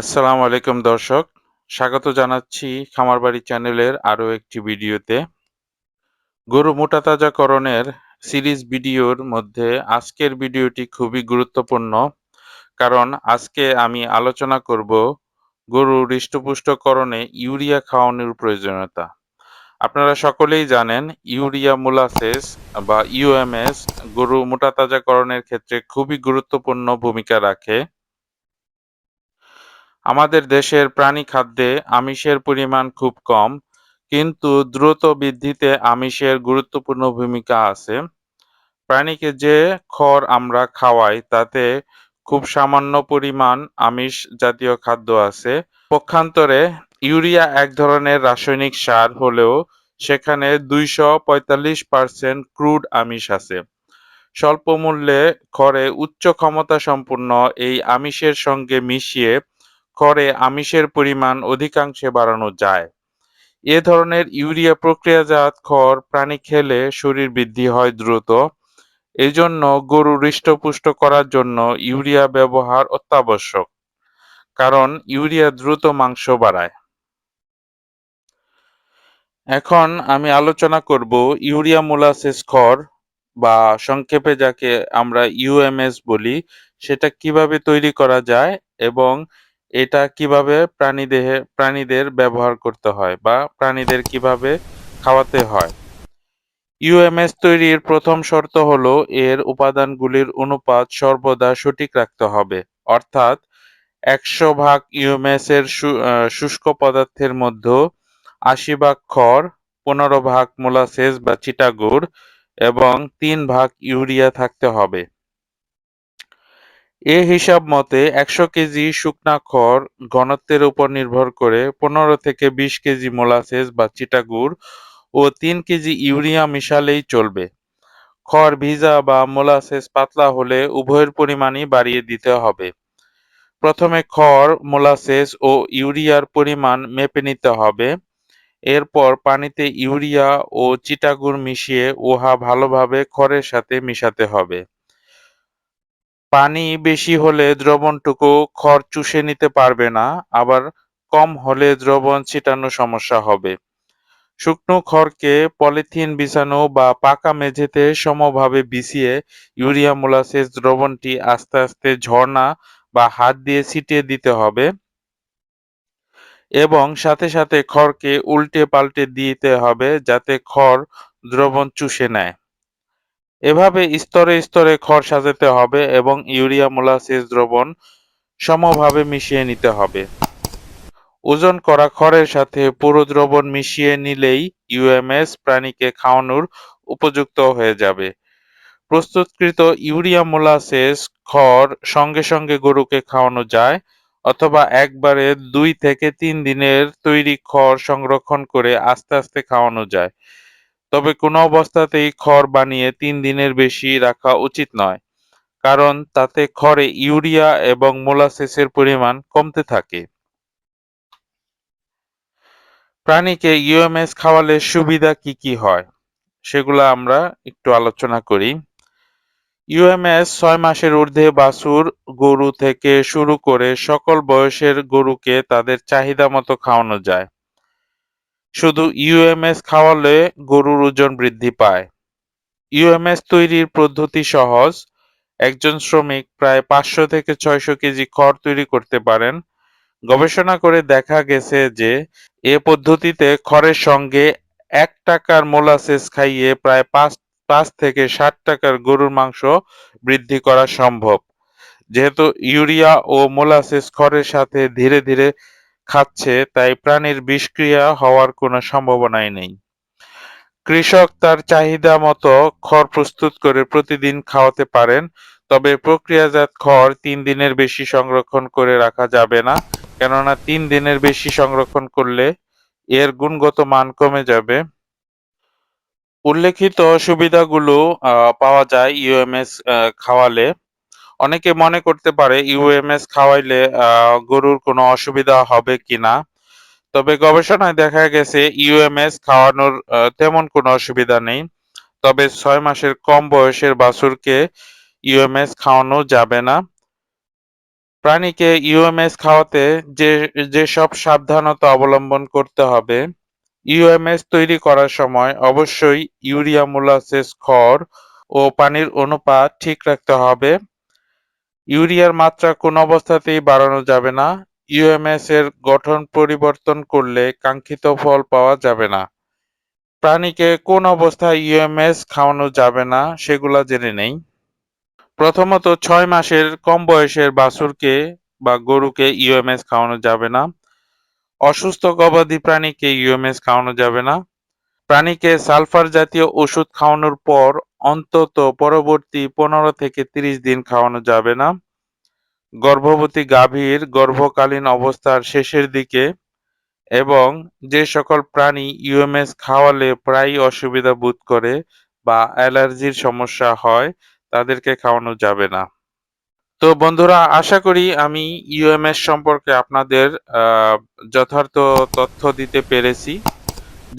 আসসালামু আলাইকুম দর্শক, স্বাগত জানাচ্ছি খামারবাড়ি চ্যানেলের আরও একটি ভিডিওতে। গরু মোটাতাজাকরণের সিরিজ ভিডিওর মধ্যে আজকের ভিডিওটি খুবই গুরুত্বপূর্ণ, কারণ আজকে আমি আলোচনা করব গরু হৃষ্টপুষ্টকরণে ইউরিয়া খাওয়ানোর প্রয়োজনীয়তা। আপনারা সকলেই জানেন ইউরিয়া মোলাসেস বা ইউএমএস গরু মোটাতাজাকরণের ক্ষেত্রে খুবই গুরুত্বপূর্ণ ভূমিকা রাখে। আমাদের দেশের প্রাণী খাদ্যে আমিষের পরিমাণ খুব কম, কিন্তু দ্রুত বৃদ্ধিতে আমিষের গুরুত্বপূর্ণ ভূমিকা আছে। প্রাণীকে যে খড় আমরা খাওয়াই, তাতে খুব সামান্য পরিমাণ আমিষ জাতীয় খাদ্য আছে। পক্ষান্তরে ইউরিয়া এক ধরনের রাসায়নিক সার হলেও সেখানে দুইশো পঁয়তাল্লিশ পার্সেন্ট ক্রুড আমিষ আছে। স্বল্প মূল্যে খড়ে উচ্চ ক্ষমতা সম্পন্ন এই আমিষের সঙ্গে মিশিয়ে খড়ে আমিষের পরিমাণ অধিকাংশে বাড়ানো যায়। এ ধরনের ইউরিয়া প্রক্রিয়াজাত খড় প্রাণী খেলে শরীর বৃদ্ধি হয় দ্রুত। এজন্য গরু হৃষ্টপুষ্ট করার জন্য ইউরিয়া ব্যবহার অত্যাবশ্যক, কারণ ইউরিয়া দ্রুত মাংস বাড়ায়। এখন আমি আলোচনা করব ইউরিয়া মোলাসেস খড় বা সংক্ষেপে যাকে আমরা ইউএমএস বলি, সেটা কীভাবে তৈরি করা যায় এবং এটা কীভাবে প্রাণীদেহে, প্রাণীদের ব্যবহার করতে হয় বা প্রাণীদের কীভাবে খাওয়াতে হয়। ইউএমএস তৈরির প্রথম শর্ত হলো এর উপাদানগুলির অনুপাত সর্বদা সঠিক রাখতে হবে। অর্থাৎ একশো ভাগ ইউএমএস এর শুষ্ক পদার্থের মধ্যে আশি ভাগ খড়, পনেরো ভাগ মোলাসেস বা চিটাগুড় এবং তিন ভাগ ইউরিয়া থাকতে হবে। এ হিসাব মতে একশো কেজি শুকনা খড় ঘনত্বের উপর নির্ভর করে পনেরো থেকে বিশ কেজি মোলাসেস বা চিটাগুড় ও তিন কেজি ইউরিয়া মিশালেই চলবে। খড় ভিজা বা মোলাসেস পাতলা হলে উভয়ের পরিমাণই বাড়িয়ে দিতে হবে। প্রথমে খড়, মোলাসেস ও ইউরিয়ার পরিমাণ মেপে নিতে হবে। এরপর পানিতে ইউরিয়া ও চিটাগুড় মিশিয়ে উহা ভালোভাবে খড়ের সাথে মিশাতে হবে। পানি বেশি হলে দ্রবণটুকু খড় চুষে নিতে পারবে না, আবার কম হলে দ্রবণ ছিটানো সমস্যা হবে। শুকনো খড়কে পলিথিন বিছানো বা পাকা মেঝেতে সমভাবে বিছিয়ে ইউরিয়া মোলাসেস দ্রবণটি আস্তে আস্তে ঝর্ণা বা হাত দিয়ে ছিটিয়ে দিতে হবে। এবং সাথে সাথে খড়কে উল্টে পাল্টে দিতে হবে যাতে খড় দ্রবণ চুষে নেয়। এভাবে স্তরে স্তরে খড় সাজাতে হবে এবং ইউরিয়া মোলাসেস দ্রবণ সমভাবে মিশিয়ে নিতে হবে। ওজন করা খড়ের সাথে পুরো দ্রবণ মিশিয়ে নিলেই ইউএমএস প্রাণীকে খাওয়ানোর উপযুক্ত হয়ে যাবে। প্রস্তুতকৃত ইউরিয়া মোলাসেস খড় সঙ্গে সঙ্গে গরুকে খাওয়ানো যায় অথবা একবারে দুই থেকে তিন দিনের তৈরি খড় সংরক্ষণ করে আস্তে আস্তে খাওয়ানো যায়। তবে কোনো অবস্থাতেই খড় বানিয়ে তিন দিনের বেশি রাখা উচিত নয়, কারণ তাতে খড়ে ইউরিয়া এবং মোলাসেসের পরিমাণ কমতে থাকে। প্রাণীকে ইউএমএস খাওয়ালে সুবিধা কি কি হয়, সেগুলো আমরা একটু আলোচনা করি। ইউএমএস ছয় মাসের ঊর্ধ্বে বাছুর গরু থেকে শুরু করে সকল বয়সের গরুকে তাদের চাহিদা মতো খাওয়ানো যায়। শুধু ইউএমএস খাওয়ালে গরুর ওজন বৃদ্ধি পায়। ইউএমএস তৈরির পদ্ধতি সহজ। একজন শ্রমিক প্রায় পাঁচশো থেকে ছয়শো কেজি খড় তৈরি করতে পারেন। গবেষণা করে দেখা গেছে যে, এ পদ্ধতিতে খড়ের সঙ্গে এক টাকার মোলাসেস খাইয়ে প্রায় পাঁচ পাঁচ থেকে ষাট টাকার গরুর মাংস বৃদ্ধি করা সম্ভব। যেহেতু ইউরিয়া ও মোলাসেস খড়ের সাথে ধীরে ধীরে খাচ্ছে, তাই প্রাণীর বিষক্রিয়া হওয়ার কোনো সম্ভাবনাই নেই। কৃষক তার চাহিদা মতো খড় প্রস্তুত করে প্রতিদিন খাওয়াতে পারেন, তবে প্রক্রিয়াজাত খড় তিন দিনের বেশি সংরক্ষণ করে রাখা যাবে না, কেননা তিন দিনের বেশি সংরক্ষণ করলে এর গুণগত মান কমে যাবে। উল্লেখিত সুবিধাগুলো পাওয়া যায় ইউএমএস খাওয়ালে। অনেকে মনে করতে পারে ইউএমএস খাওয়াইলে গরুর কোনো অসুবিধা হবে কিনা। তবে গবেষণায় দেখা গেছে ইউএমএস খাওয়ানোর তেমন কোনো অসুবিধা নেই। তবে ছয় মাসের কম বয়সের বাছুরকে ইউএমএস খাওয়ানো যাবে না। প্রাণীকে ইউএমএস খাওয়াতে যে যেসব সাবধানতা অবলম্বন করতে হবে ইউএমএস তৈরি করার সময় অবশ্যই ইউরিয়া মোলাসেস, খড় ও পানির অনুপাত ঠিক রাখতে হবে। ইউরিয়ার মাত্রা কোন অবস্থাতেই বাড়ানো যাবে না। ইউএমএস এর গঠন পরিবর্তন করলে কাঙ্ক্ষিত ফল পাওয়া যাবে না। প্রাণীকে কোন অবস্থায় ইউএমএস খাওয়ানো যাবে না সেগুলা জেনে নেই। প্রথমত ছয় মাসের কম বয়সের বাছুরকে বা গরুকে ইউএমএস খাওয়ানো যাবে না। অসুস্থ গবাদি প্রাণীকে ইউএমএস খাওয়ানো যাবে না। প্রাণীকে সালফার জাতীয় ওষুধ খাওয়ানোর পর অন্তত পরবর্তী পনেরো থেকে তিরিশ দিন খাওয়ানো যাবে না। গর্ভবতী গাভীর গর্ভকালীন অবস্থার শেষের দিকে এবং যে সকল প্রাণী ইউএমএস খাওয়ালে প্রায়ই অসুবিধা বোধ করে বা অ্যালার্জির সমস্যা হয়, তাদেরকে খাওয়ানো যাবে না। তো বন্ধুরা, আশা করি আমি ইউএমএস সম্পর্কে আপনাদের যথার্থ তথ্য দিতে পেরেছি।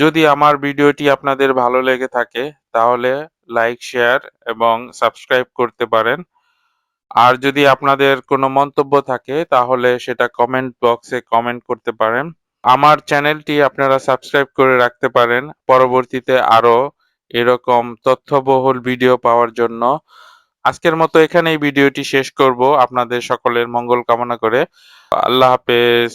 যদি আমার ভিডিওটি আপনাদের ভালো লেগে থাকে, তাহলে লাইক, শেয়ার এবং সাবস্ক্রাইব করতে পারেন। আর যদি আপনাদের কোনো মন্তব্য থাকে, তাহলে সেটা কমেন্ট বক্সে কমেন্ট করতে পারেন। আমার চ্যানেলটি আপনারা সাবস্ক্রাইব করে রাখতে পারেন। পরবর্তীতে আরও এরকম তথ্যবহুল ভিডিও পাওয়ার জন্য। আজকের মতো এখানেই ভিডিওটি শেষ করব। আপনাদের সকলের মঙ্গল কামনা করে। আল্লাহ হাফেজ।